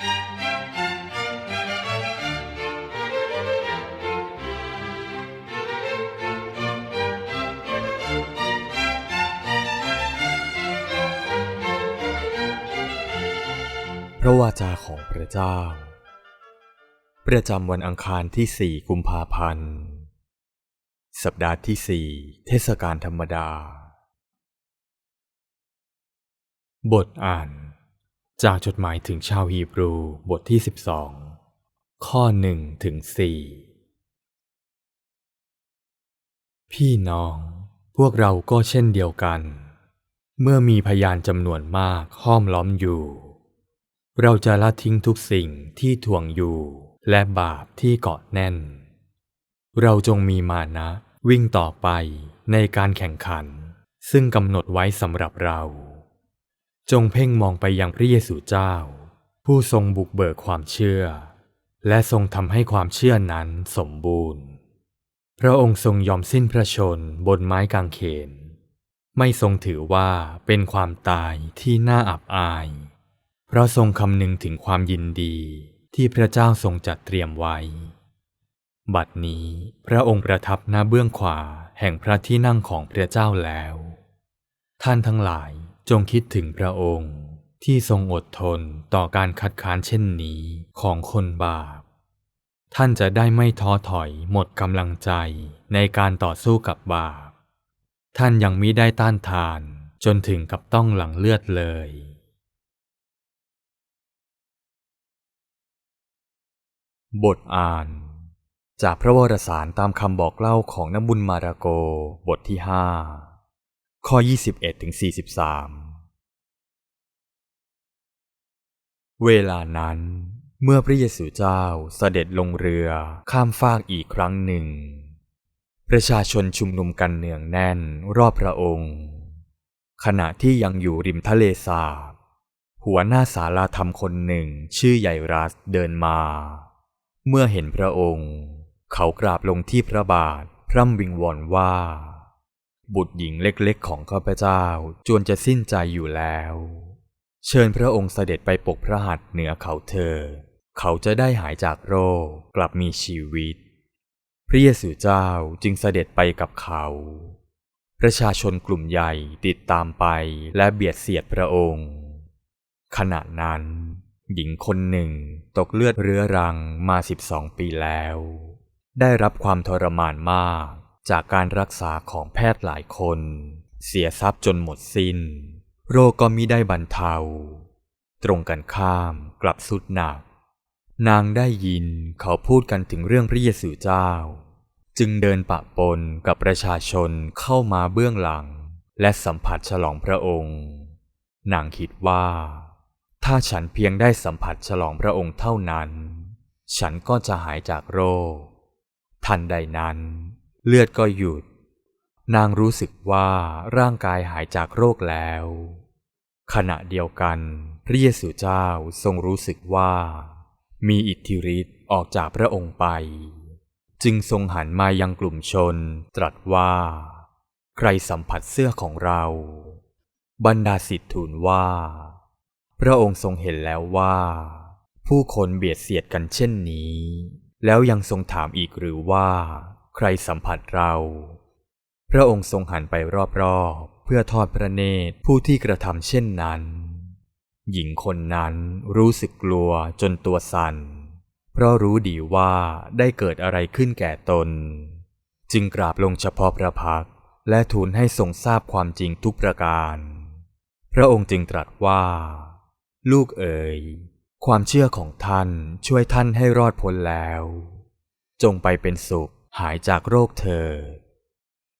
พระวาจาของพระเจ้า ประจำวันอังคารที่สี่กุมภาพันธ์ สัปดาห์ที่สี่เทศกาลธรรมดา บทอ่าน จากจดหมายถึงชาวฮีบรูบทที่สิบสองข้อหนึ่งถึงสี่พี่น้องพวกเราก็เช่นเดียวกัน เมื่อมีพยานจำนวนมากห้อมล้อมอยู่ เราจะละทิ้งทุกสิ่งที่ถ่วงอยู่และบาปที่เกาะแน่น เราจงมีมานะวิ่งต่อไปในการแข่งขัน ซึ่งกำหนดไว้สำหรับเรา จงเพ่งมองไปยังพระเยซูเจ้า ผู้ทรงบุกเบิกความเชื่อ และทรงทำให้ความเชื่อนั้นสมบูรณ์ พระองค์ทรงยอมสิ้นพระชนบนไม้กางเขน ไม่ทรงถือว่าเป็นความตายที่น่าอับอาย เพราะทรงคำนึงถึงความยินดีที่พระเจ้าทรงจัดเตรียมไว้ บัดนี้พระองค์ประทับหน้าเบื้องขวาแห่งพระที่นั่งของพระเจ้าแล้ว ท่านทั้งหลาย จงคิดถึงพระองค์ที่ทรงอดทนต่อการคัดค้านเช่นนี้ของคนบาป ท่านจะได้ไม่ท้อถอยหมดกำลังใจในการต่อสู้กับบาป ท่านยังมิได้ต้านทานจนถึงกับต้องหลังเลือดเลย บทอ่าน จากพระวรสารตามคำบอกเล่าของน้ำบุญมาราโกบทที่ห้า ข้อ 21ถึง43 เวลานั้นเมื่อพระเยซูเจ้าเสด็จลงเรือข้ามฟากอีกครั้งหนึ่ง ประชาชนชุมนุมกันเนืองแน่นรอบพระองค์ ขณะที่ยังอยู่ริมทะเลสาบ หัวหน้าศาลาธรรมคนหนึ่งชื่อใหญ่รัสเดินมา เมื่อเห็นพระองค์ เขากราบลงที่พระบาทพร่ำวิงวอนว่า บุตรหญิงเล็กๆของข้าพเจ้าจวนจะสิ้นใจอยู่แล้ว เชิญพระองค์เสด็จไปปกพระหัตถ์เหนือเขาเธอ เขาจะได้หายจากโรคกลับมีชีวิต พระเยซูเจ้าจึงเสด็จไปกับเขา ประชาชนกลุ่มใหญ่ติดตามไปและเบียดเสียดพระองค์ ขณะนั้น หญิงคนหนึ่งตกเลือดเรื้อรังมาสิบสองปีแล้ว ได้รับความทรมานมาก จากการรักษาของแพทย์หลายคน เสียทรัพย์จนหมดสิน้น โรคก็มิได้บรรเทา ตรงกันข้ามกลับสุดหนัก นางได้ยินเขาพูดกันถึงเรื่องพระเยซูเจ้า จึงเดินปะปนกับประชาชนเข้ามาเบื้องหลัง และสัมผัสฉลองพระองค์ นางคิดว่า ถ้าฉันเพียงได้สัมผัสฉลองพระองค์เท่านั้น ฉันก็จะหายจากโรค ทันใดนั้น เลือดก็หยุด นางรู้สึกว่าร่างกายหายจากโรคแล้ว ขณะเดียวกันพระเยซูเจ้าทรงรู้สึกว่า มีอิทธิฤทธิ์ออกจากพระองค์ไป จึงทรงหันมายังกลุ่มชน ตรัสว่า ใครสัมผัสเสื้อของเรา บรรดาสิทธิทูลว่า พระองค์ทรงเห็นแล้วว่า ผู้คนเบียดเสียดกันเช่นนี้ แล้วยังทรงถามอีกหรือว่า ใครสัมผัสเรา พระองค์ทรงหันไปรอบๆ เพื่อทอดพระเนตรผู้ที่กระทำเช่นนั้น หญิงคนนั้นรู้สึกกลัวจนตัวสั่น เพราะรู้ดีว่าได้เกิดอะไรขึ้นแก่ตน จึงกราบลงเฉพาะพระพักและทูลให้ทรงทราบความจริงทุกประการ พระองค์จึงตรัสว่า ลูกเอ๋ย ความเชื่อของท่านช่วยท่านให้รอดพ้นแล้ว จงไปเป็นสุข หายจากโรคเธอ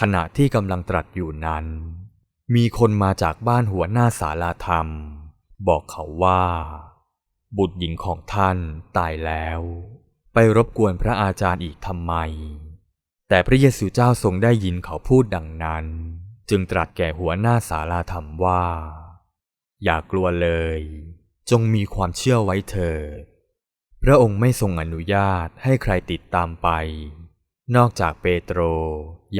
ขณะที่กำลังตรัสอยู่นั้น มีคนมาจากบ้านหัวหน้าศาลาธรรม บอกเขาว่า บุตรหญิงของท่านตายแล้ว ไปรบกวนพระอาจารย์อีกทำไม แต่พระเยซูเจ้าทรงได้ยินเขาพูดดังนั้น จึงตรัสแก่หัวหน้าศาลาธรรมว่า อย่ากลัวเลย จงมีความเชื่อไว้เถิดพระองค์ไม่ทรงอนุญาตให้ใครติดตามไป นอกจากเปโตร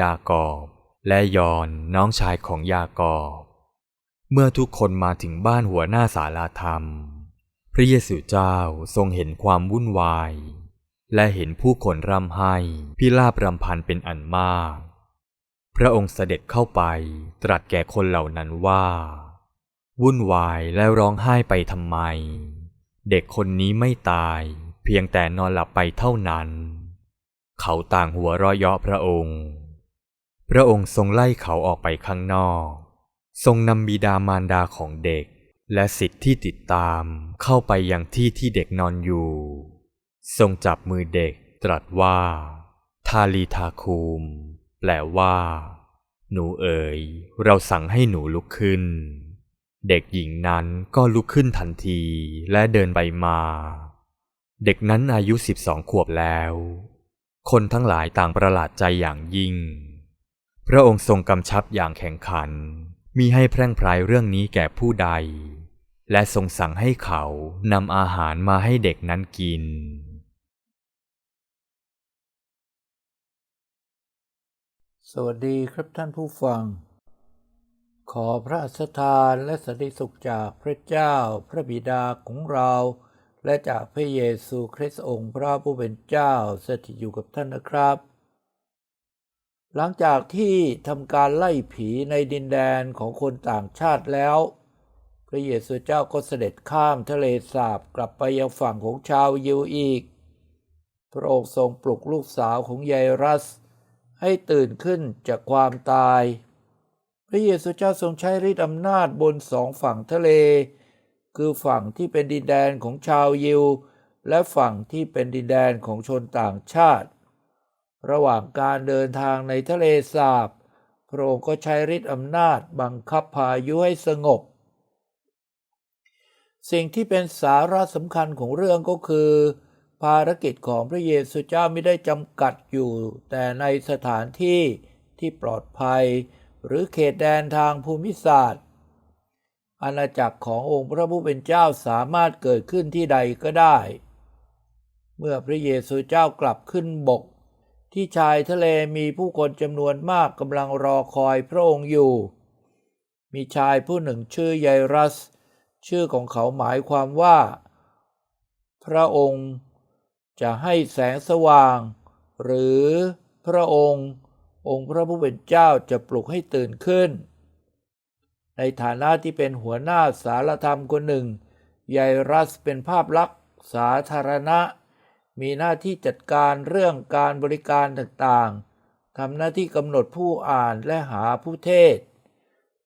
ยากอบ และยอนน้องชายของยากอบ เมื่อทุกคนมาถึงบ้านหัวหน้าศาลาธรรม พระเยซูเจ้าทรงเห็นความวุ่นวาย และเห็นผู้คนร่ำไห้พิลาบรำพันเป็นอันมาก พระองค์เสด็จเข้าไปตรัสแก่คนเหล่านั้นว่า วุ่นวายและร้องไห้ไปทำไม เด็กคนนี้ไม่ตาย เพียงแต่นอนหลับไปเท่านั้น เขาต่างหัวเราะเยาะพระองค์ พระองค์ทรงไล่เขาออกไปข้างนอก ทรงนำบิดามารดาของเด็ก และสิทธิ์ที่ติดตามเข้าไปยังที่ที่เด็กนอนอยู่ ทรงจับมือเด็กตรัสว่า ทาลีทาคูม แปลว่า หนูเอ๋ย เราสั่งให้หนูลุกขึ้น เด็กหญิงนั้นก็ลุกขึ้นทันทีและเดินไปมา เด็กนั้นอายุสิบสองขวบแล้ว คนทั้งหลายต่างประหลาดใจอย่างยิ่ง พระองค์ทรงกำชับอย่างแข็งขัน มีให้แพร่งพรายเรื่องนี้แก่ผู้ใด และทรงสั่งให้เขานำอาหารมาให้เด็กนั้นกิน สวัสดีครับท่านผู้ฟัง ขอพระอัสทานและสันติสุขจากพระเจ้าพระบิดาของเรา และจากพระเยซูคริสต์องค์พระผู้เป็นเจ้าสถิตอยู่กับท่านนะครับ หลังจากที่ทำการไล่ผีในดินแดนของคนต่างชาติแล้ว พระเยซูเจ้าก็เสด็จข้ามทะเลสาบกลับไปยังฝั่งของชาวยิวอีก พระองค์ทรงปลุกลูกสาวของยายรัส ให้ตื่นขึ้นจากความตาย พระเยซูเจ้าทรงใช้ฤทธิอำนาจบนสองฝั่งทะเล คือฝั่งที่เป็นดินแดนของชาวยิว และฝั่งที่เป็นดินแดนของชนต่างชาติ ระหว่างการเดินทางในทะเลสาบพระองค์ก็ใช้ฤทธิ์อำนาจบังคับพายุให้สงบ สิ่งที่เป็นสาระสำคัญของเรื่องก็คือ ภารกิจของพระเยซูเจ้าไม่ได้จำกัดอยู่ แต่ในสถานที่ที่ปลอดภัย หรือเขตแดนทางภูมิศาสตร์ อาณาจักรขององค์พระผู้เป็นเจ้าสามารถเกิดขึ้นที่ใดก็ได้ เมื่อพระเยซูเจ้ากลับขึ้นบก ที่ชายทะเลมีผู้คนจำนวนมากกำลังรอคอยพระองค์อยู่ มีชายผู้หนึ่งชื่อไยรัส ชื่อของเขาหมายความว่า พระองค์จะให้แสงสว่าง หรือพระองค์ องค์พระผู้เป็นเจ้าจะปลุกให้ตื่นขึ้น ในฐานะที่เป็นหัวหน้าสารธรรมคนหนึ่ง ไยรัสเป็นภาพลักษณ์สาธารณะ มีหน้าที่จัดการเรื่องการบริการต่างๆ ทำหน้าที่กำหนดผู้อ่านและหาผู้เทศ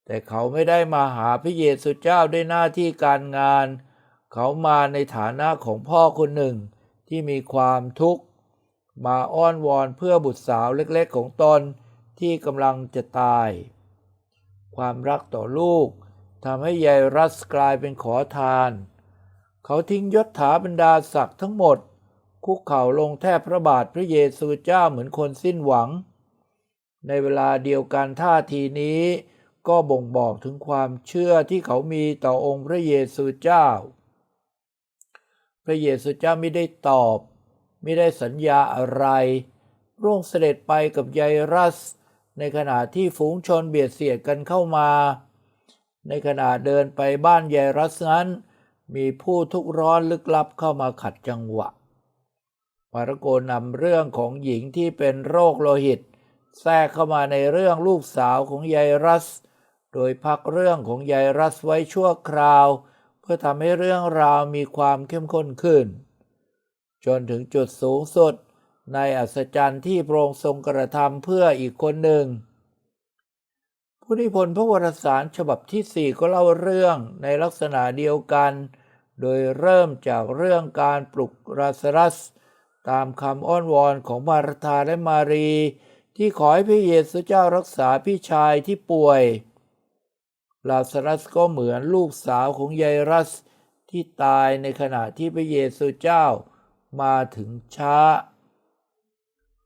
แต่เขาไม่ได้มาหาพระเยซูเจ้าด้วยหน้าที่การงาน เขามาในฐานะของพ่อคนหนึ่งที่มีความทุกข์ มาอ้อนวอนเพื่อบุตรสาวเล็กๆของตนที่กำลังจะตาย ความรักต่อลูกทำให้ยายรัสกลายเป็นขอทาน เขาทิ้งยศถาบรรดาศักดิ์ทั้งหมด คุกเข่าลงแทบพระบาทพระเยซูเจ้าเหมือนคนสิ้นหวัง ในเวลาเดียวกันท่าทีนี้ก็บ่งบอกถึงความเชื่อที่เขามีต่อองค์พระเยซูเจ้า พระเยซูเจ้าไม่ได้ตอบ ไม่ได้สัญญาอะไร ร่วงเสด็จไปกับยายรัส ในขณะที่ฝูงชนเบียดเสียดกันเข้ามา ในขณะเดินไปบ้านยายรัสนั้น มีผู้ทุกข์ร้อนลึกลับเข้ามาขัดจังหวะมาระโกนำเรื่องของหญิงที่เป็นโรคโลหิต แทรกเข้ามาในเรื่องลูกสาวของยายรัส โดยพักเรื่องของยายรัสไว้ชั่วคราว เพื่อทำให้เรื่องราวมีความเข้มข้นขึ้น จนถึงจุดสูงสุด ในอัศจรรย์ที่พระองค์ทรงกระทำเพื่ออีกคนหนึ่ง ผู้นิพนธ์พระวรสารฉบับที่สี่ก็เล่าเรื่องในลักษณะเดียวกัน โดยเริ่มจากเรื่องการปลุกราสรัส ตามคำอ้อนวอนของมาราธาและมารี ที่ขอให้พระเยซูเจ้ารักษาพี่ชายที่ป่วยลาสรัสก็เหมือนลูกสาวของยายรัสที่ตายในขณะที่พระเยซูเจ้ามาถึงช้า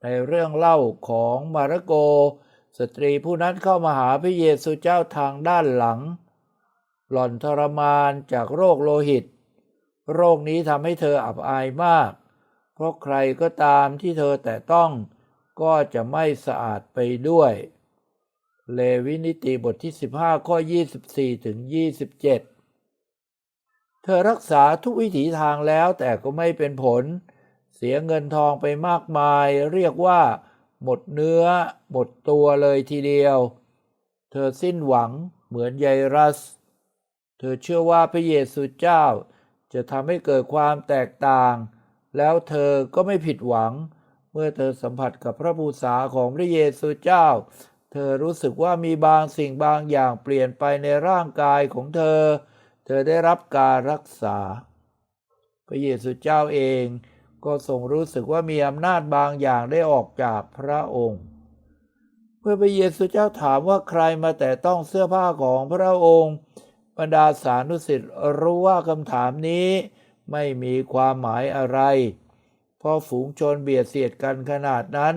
ในเรื่องเล่าของมาระโก สตรีผู้นั้นเข้ามาหาพระเยซูเจ้าทางด้านหลัง หล่อนทรมานจากโรคโลหิต โรคนี้ทำให้เธออับอายมาก เพราะใครก็ตามที่เธอแต่ต้องก็จะไม่สะอาดไปด้วย เลวินิติบทที่ 15 ข้อ 24 ถึง 27 เธธอรักษาทุกวิถีทางแล้วแต่ก็ไม่เป็นผลเเสียเงินทองไปมากมายเรียกว่า หมดเนื้อ หมดตัวเลยทีเดียว เธอสิ้นหวังเหมือนยายรัส เธอเชื่อว่าพระเยซูเจ้า จะทำให้เกิดความแตกต่าง แล้วเธอก็ไม่ผิดหวัง เมื่อเธอสัมผัสกับพระบูษาของพระเยซูเจ้า เธอรู้สึกว่ามีบางสิ่งบางอย่างเปลี่ยนไปในร่างกายของเธอ เธอได้รับการรักษา พระเยซูเจ้าเอง ก็ทรงรู้สึกว่ามีอำนาจบางอย่างได้ออกจากพระองค์ เมื่อพระเยซูเจ้าถามว่าใครมาแต่ต้องเสื้อผ้าของพระองค์ บรรดาสานุสิทธิ์รู้ว่าคำถามนี้ไม่มีความหมายอะไรเพราะฝูงชนเบียดเสียดกันขนาดนั้น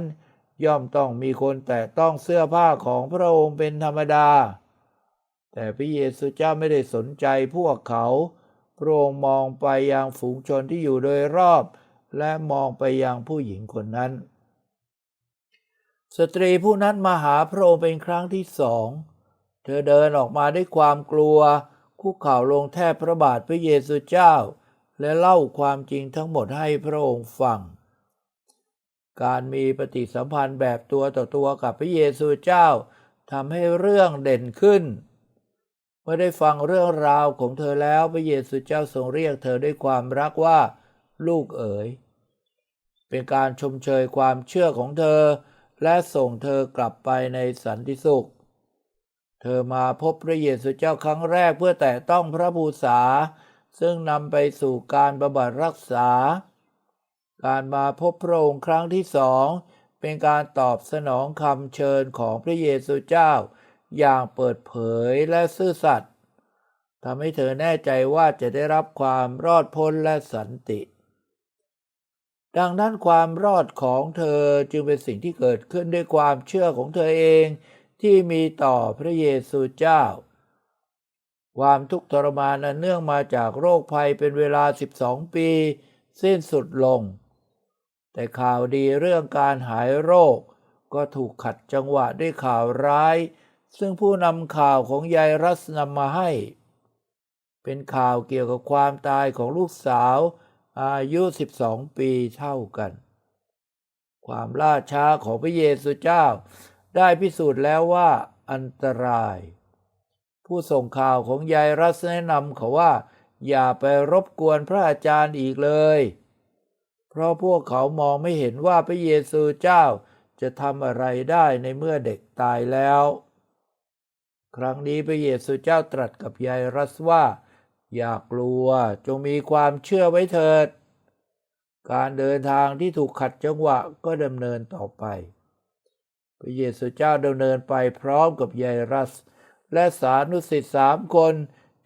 ย่อมต้องมีคนแต่ต้องเสื้อผ้าของพระองค์เป็นธรรมดา แต่พระเยซูเจ้าไม่ได้สนใจพวกเขา พระองค์มองไปยังฝูงชนที่อยู่โดยรอบ และมองไปยังผู้หญิงคนนั้น สตรีผู้นั้นมาหาพระองค์เป็นครั้งที่สอง เธอเดินออกมาด้วยความกลัว คุกเข่าลงแทบพระบาทพระเยซูเจ้า และเล่าความจริงทั้งหมดให้พระองค์ฟัง การมีปฏิสัมพันธ์แบบตัวต่อตัวกับพระเยซูเจ้าทำให้เรื่องเด่นขึ้นเมื่อได้ฟังเรื่องราวของเธอแล้วพระเยซูเจ้าทรงเรียกเธอด้วยความรักว่า ลูกเอ๋ย เป็นการชมเชยความเชื่อของเธอ และส่งเธอกลับไปในสันติสุข เธอมาพบพระเยซูเจ้าครั้งแรกเพื่อแต่ต้องพระบูษา ซึ่งนำไปสู่การบำบัดรักษา การมาพบพระองค์ครั้งที่สองเป็นการตอบสนองคำเชิญของพระเยซูเจ้า อย่างเปิดเผยและซื่อสัตย์ทำให้เธอแน่ใจว่าจะได้รับความรอดพ้นและสันติ ดังนั้นความรอดของเธอจึงเป็นสิ่งที่เกิดขึ้นด้วยความเชื่อของเธอเองที่มีต่อพระเยซูเจ้า ความทุกข์ทรมานอันเนื่องมาจากโรคภัยเป็นเวลา 12 ปี สิ้นสุดลง แต่ข่าวดีเรื่องการหายโรค ก็ถูกขัดจังหวะด้วยข่าวร้าย ซึ่งผู้นำข่าวของยายรัสนำมาให้ เป็นข่าวเกี่ยวกับความตายของลูกสาว อายุ12ปีเท่ากัน ความล่าช้าของพระเยซูเจ้า ได้พิสูจน์แล้วว่าอันตราย ผู้ส่งข่าวของยายรัสแนะนำเขาว่า อย่าไปรบกวนพระอาจารย์อีกเลย เพราะพวกเขามองไม่เห็นว่าพระเยซูเจ้าจะทำอะไรได้ในเมื่อเด็กตายแล้ว ครั้งนี้พระเยซูเจ้าตรัสกับยายรัสว่า อย่ากลัวจงมีความเชื่อไว้เถิด การเดินทางที่ถูกขัดจังหวะก็ดำเนินต่อไป พระเยซูเจ้าดำเนินไปพร้อมกับยายรัส และสานุสิทธิสามคน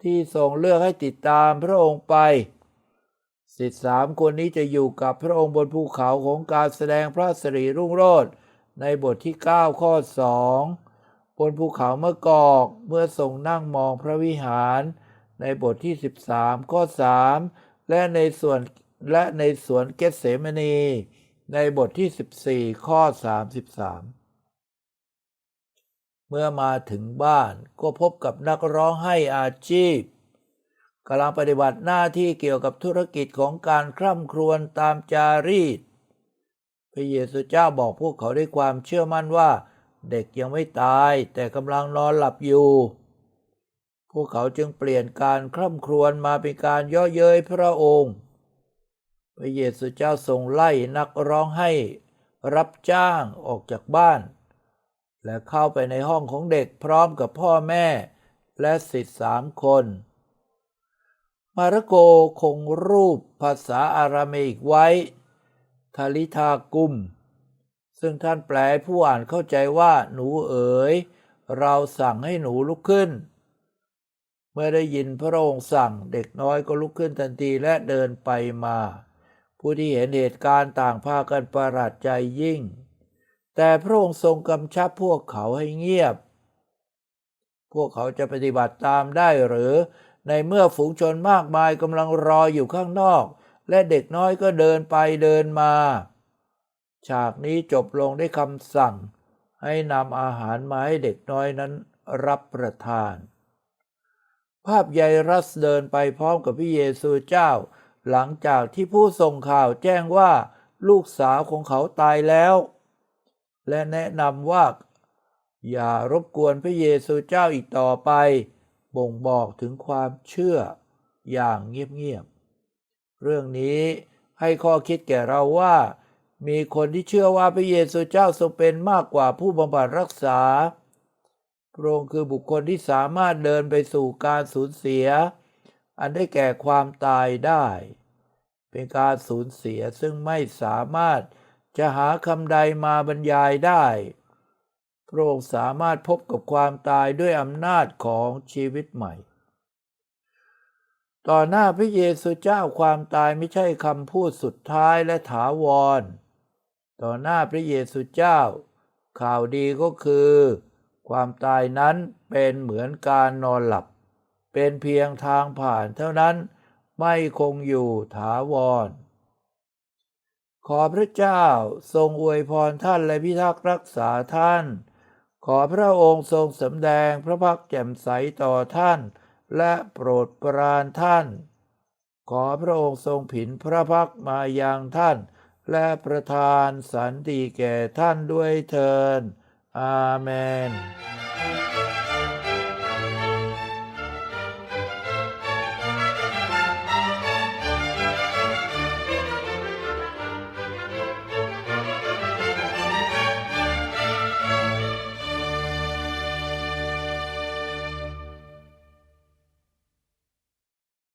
ที่ทรงเลือกให้ติดตามพระองค์ไปสิทธิสามคนนี้จะอยู่กับพระองค์บนภูเขาของการแสดงพระสิริรุ่งโรจน์ในบทที่ 9 ข้อ 2 บนภูเขาเมื่อกอกเมื่อทรงนั่งมองพระวิหาร ในบทที่ 13 ข้อ 3 และในส่วนและในสวนเกสเสมนีในบทที่ 14 ข้อ 33 เมื่อมาถึงบ้านก็พบกับนักร้องให้อาชีพกำลังปฏิบัติหน้าที่เกี่ยวกับธุรกิจของการคร่ำครวญตามจารีต พระเยซูเจ้าบอกพวกเขาด้วยความเชื่อมั่นว่า เด็กยังไม่ตายแต่กำลังนอนหลับอยู่ วกเขาจึงเปลี่ยนการคร่ำครวญมาเป็นการย่อเย้ยพระองค์ พระเยซูเจ้าทรงไล่นักร้องให้รับจ้างออกจากบ้าน และเข้าไปในห้องของเด็กพร้อมกับพ่อแม่และสิทธิสามคน มาระโกคงรูปภาษาอารามิกไว้ทาลิทากุม ซึ่งท่านแปลผู้อ่านเข้าใจว่าหนูเอ๋ย เราสั่งให้หนูลุกขึ้น เมื่อได้ยินพระองค์สั่งเด็กน้อยก็ลุกขึ้นทันทีและเดินไปมา ผู้ที่เห็นเหตุการณ์ต่างพากันประหลาดใจยิ่ง แต่พระองค์ทรงกำชับพวกเขาให้เงียบ พวกเขาจะปฏิบัติตามได้หรือ ในเมื่อฝูงชนมากมายกำลังรออยู่ข้างนอก และเด็กน้อยก็เดินไปเดินมา ฉากนี้จบลงด้วยคำสั่ง ให้นำอาหารมาให้เด็กน้อยนั้นรับประทาน ภาพไยรัสเดินไปพร้อมกับพระเยซูเจ้า หลังจากที่ผู้ส่งข่าวแจ้งว่าลูกสาวของเขาตายแล้ว และแนะนำว่า อย่ารบกวนพระเยซูเจ้าอีกต่อไป บ่งบอกถึงความเชื่ออย่างเงียบๆ เรื่องนี้ให้ข้อคิดแก่เราว่า มีคนที่เชื่อว่าพระเยซูเจ้าทรงเป็นมากกว่าผู้บำบัดรักษา พระองค์คือบุคคลที่สามารถเดินไปสู่การสูญเสีย อันได้แก่ความตายได้ เป็นการสูญเสียซึ่งไม่สามารถจะหาคำใดมาบรรยายได้ พระองค์สามารถพบกับความตายด้วยอำนาจของชีวิตใหม่ ต่อหน้าพระเยซูเจ้าความตายไม่ใช่คำพูดสุดท้ายและถาวร ต่อหน้าพระเยซูเจ้า ข่าวดีก็คือ ความตายนั้นเป็นเหมือนการนอนหลับ เป็นเพียงทางผ่านเท่านั้นไม่คงอยู่ถาวร ขอพระเจ้าทรงอวยพรท่านและพิทักษ์รักษาท่าน ขอพระองค์ทรงสำแดงพระพักแจ่มใสต่อท่าน และโปรดปรานท่าน ขอพระองค์ทรงผินพระพักมายังท่าน และประทานสันติแก่ท่านด้วยเทิน อาเมน